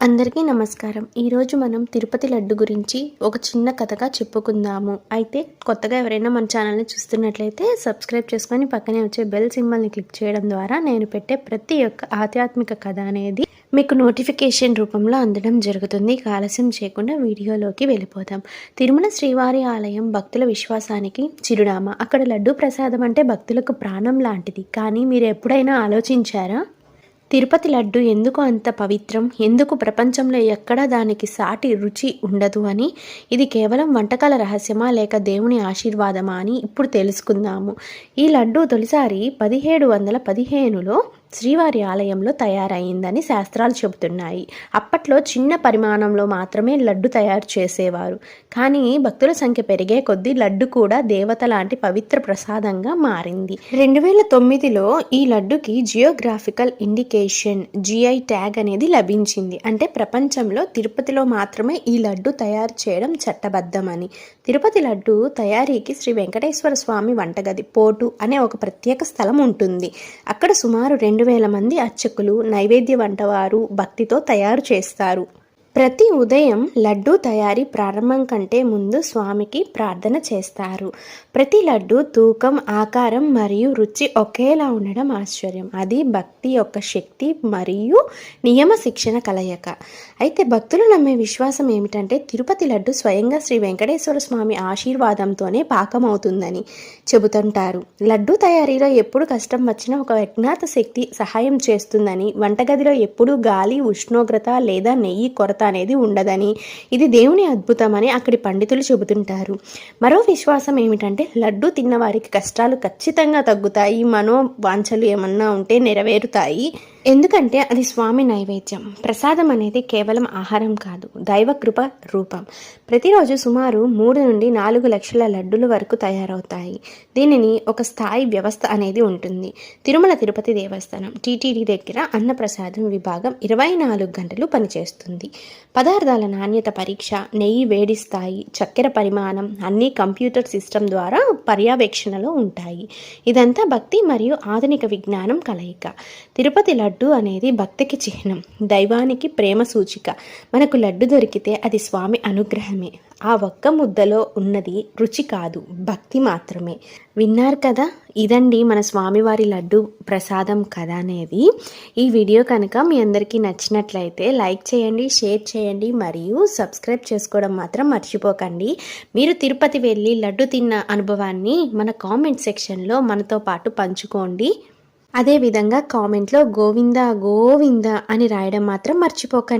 అందరికీ నమస్కారం. ఈరోజు మనం తిరుపతి లడ్డు గురించి ఒక చిన్న కథగా చెప్పుకుందాము. అయితే కొత్తగా ఎవరైనా మన ఛానల్ని చూస్తున్నట్లయితే సబ్స్క్రైబ్ చేసుకొని పక్కనే వచ్చే బెల్ సింబల్ని క్లిక్ చేయడం ద్వారా నేను పెట్టే ప్రతి ఒక్క ఆధ్యాత్మిక కథ అనేది మీకు నోటిఫికేషన్ రూపంలో అందడం జరుగుతుంది. ఆలస్యం చేయకుండా వీడియోలోకి వెళ్ళిపోతాం తిరుమల శ్రీవారి ఆలయం భక్తుల విశ్వాసానికి చిరునామా. అక్కడ లడ్డు ప్రసాదం అంటే భక్తులకు ప్రాణం లాంటిది. కానీ మీరు ఎప్పుడైనా ఆలోచించారా? తిరుపతి లడ్డు ఎందుకు అంత పవిత్రం? ఎందుకు ప్రపంచంలో ఎక్కడా దానికి సాటి రుచి ఉండదు అని? ఇది కేవలం వంటకాల రహస్యమా లేక దేవుని ఆశీర్వాదమా అని ఇప్పుడు తెలుసుకుందాము. ఈ లడ్డు తొలిసారి పదిహేడు వందల పదిహేనులో శ్రీవారి ఆలయంలో తయారైందని శాస్త్రాలు చెబుతున్నాయి. అప్పట్లో చిన్న పరిమాణంలో మాత్రమే లడ్డు తయారు చేసేవారు. కానీ భక్తుల సంఖ్య పెరిగే కొద్దీ లడ్డు కూడా దేవత లాంటి పవిత్ర ప్రసాదంగా మారింది. రెండు వేల తొమ్మిదిలో ఈ లడ్డుకి జియోగ్రాఫికల్ ఇండికేషన్ జిఐ ట్యాగ్ అనేది లభించింది. అంటే ప్రపంచంలో తిరుపతిలో మాత్రమే ఈ లడ్డు తయారు చేయడం చట్టబద్ధమని. తిరుపతి లడ్డు తయారీకి శ్రీ వెంకటేశ్వర స్వామి వంటగది పోటు అనే ఒక ప్రత్యేక స్థలం ఉంటుంది. అక్కడ సుమారు రెండు వేల మంది అర్చకులు నైవేద్య వంటవారు భక్తితో తయారు చేస్తారు. ప్రతి ఉదయం లడ్డూ తయారీ ప్రారంభం కంటే ముందు స్వామికి ప్రార్థన చేస్తారు. ప్రతి లడ్డు తూకం ఆకారం మరియు రుచి ఒకేలా ఉండడం ఆశ్చర్యం. అది భక్తి యొక్క శక్తి మరియు నియమ శిక్షణ కలయిక. అయితే భక్తులు నమ్మే విశ్వాసం ఏమిటంటే తిరుపతి లడ్డు స్వయంగా శ్రీ వెంకటేశ్వర స్వామి ఆశీర్వాదంతోనే పాకమవుతుందని చెబుతుంటారు. లడ్డు తయారీలో ఎప్పుడు కష్టం వచ్చినా ఒక అజ్ఞాత శక్తి సహాయం చేస్తుందని వంటగదిలో ఎప్పుడూ గాలి ఉష్ణోగ్రత లేదా నెయ్యి కొరత కొరత అనేది ఉండదని. ఇది దేవుని అద్భుతమని అక్కడి పండితులు చెబుతుంటారు. మరో విశ్వాసం ఏమిటంటే లడ్డు తిన్నవారికి కష్టాలు ఖచ్చితంగా తగ్గుతాయి మనో వాంఛలు ఏమన్నా ఉంటే నెరవేరుతాయి. ఎందుకంటే అది స్వామి నైవేద్యం. ప్రసాదం అనేది కేవలం ఆహారం కాదు దైవ కృప రూపం. ప్రతిరోజు సుమారు మూడు నుండి నాలుగు లక్షల లడ్డుల వరకు తయారవుతాయి. దీనిని ఒక స్థాయి వ్యవస్థ అనేది ఉంటుంది. తిరుమల తిరుపతి దేవస్థానం టీటీడీ దగ్గర అన్నప్రసాదం విభాగం ఇరవై నాలుగు గంటలు పనిచేస్తుంది. పదార్థాల నాణ్యత పరీక్ష నెయ్యి వేడి స్థాయి చక్కెర పరిమాణం అన్ని కంప్యూటర్ సిస్టమ్ ద్వారా పర్యవేక్షణలో ఉంటాయి. ఇదంతా భక్తి మరియు ఆధునిక విజ్ఞానం కలయిక. తిరుపతి లడ్డు అనేది భక్తికి చిహ్నం దైవానికి ప్రేమ సూచిక. మనకు లడ్డు దొరికితే అది స్వామి అనుగ్రహమే. ఆ ఒక్క ముద్దలో ఉన్నది రుచి కాదు భక్తి మాత్రమే. విన్నారు కదా? ఇదండి మన స్వామివారి లడ్డు ప్రసాదం కథ అనేది. ఈ వీడియో కనుక మీ అందరికీ నచ్చినట్లయితే లైక్ చేయండి షేర్ చేయండి మరియు సబ్స్క్రైబ్ చేసుకోవడం మాత్రం మర్చిపోకండి. మీరు తిరుపతి వెళ్ళి లడ్డు తిన్న అనుభవాన్ని మన కామెంట్ సెక్షన్లో మనతో పాటు పంచుకోండి. అదేవిధంగా కామెంట్లో గోవింద గోవింద అని రాయడం మాత్రం మర్చిపోకండి.